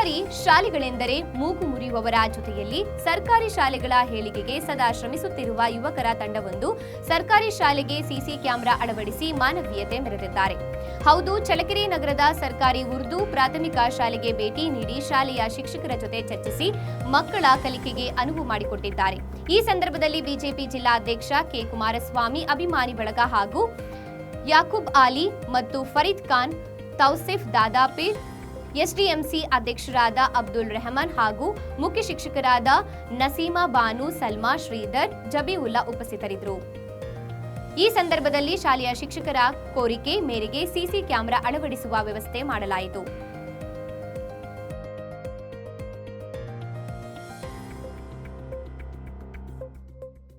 ಮೂಗು ಮುರಿಯುವವರ ಜೊತೆಯಲ್ಲಿ ಸರ್ಕಾರಿ ಶಾಲೆಗಳ ಹೇಳಿಕೆಗೆ ಸದಾ ಶ್ರಮಿಸುತ್ತಿರುವ ಯುವಕರ ತಂಡವೊಂದು ಸರ್ಕಾರಿ ಶಾಲೆಗೆ ಸಿಸಿ ಕ್ಯಾಮೆರಾ ಅಳವಡಿಸಿ ಮಾನವೀಯತೆ ಮೆರೆದಿದ್ದಾರೆ. ಹೌದು, ಚಳ್ಳಕೆರೆ ನಗರದ ಸರ್ಕಾರಿ ಉರ್ದು ಪ್ರಾಥಮಿಕ ಶಾಲೆಗೆ ಭೇಟಿ ನೀಡಿ ಶಾಲೆಯ ಶಿಕ್ಷಕರ ಜೊತೆ ಚರ್ಚಿಸಿ ಮಕ್ಕಳ ಕಲಿಕೆಗೆ ಅನುವು ಮಾಡಿಕೊಟ್ಟಿದ್ದಾರೆ. ಈ ಸಂದರ್ಭದಲ್ಲಿ ಬಿಜೆಪಿ ಜಿಲ್ಲಾಧ್ಯಕ್ಷ ಕೆ ಕುಮಾರಸ್ವಾಮಿ ಅಭಿಮಾನಿ ಬಳಗ ಹಾಗೂ ಯಾಕೂಬ್ ಆಲಿ ಮತ್ತು ಫರೀದ್ ಖಾನ್, ತೌಸಿಫ್ ದಾದಾಪೀರ್ ಎಸ್ಡಿಎಂಸಿ ಅಧ್ಯಕ್ಷರಾದ ಅಬ್ದುಲ್ ರೆಹಮಾನ್ ಹಾಗೂ ಮುಖ್ಯ ಶಿಕ್ಷಕರಾದ ನಸೀಮಾ ಬಾನು, ಸಲ್ಮಾ, ಶ್ರೀಧರ್, ಜಬೀವುಲ್ಲಾ ಉಪಸ್ಥಿತರಿದ್ದರು. ಈ ಸಂದರ್ಭದಲ್ಲಿ ಶಾಲೆಯ ಶಿಕ್ಷಕರ ಕೋರಿಕೆ ಮೇರೆಗೆ ಸಿಸಿ ಕ್ಯಾಮೆರಾ ಅಳವಡಿಸುವ ವ್ಯವಸ್ಥೆ ಮಾಡಲಾಯಿತು.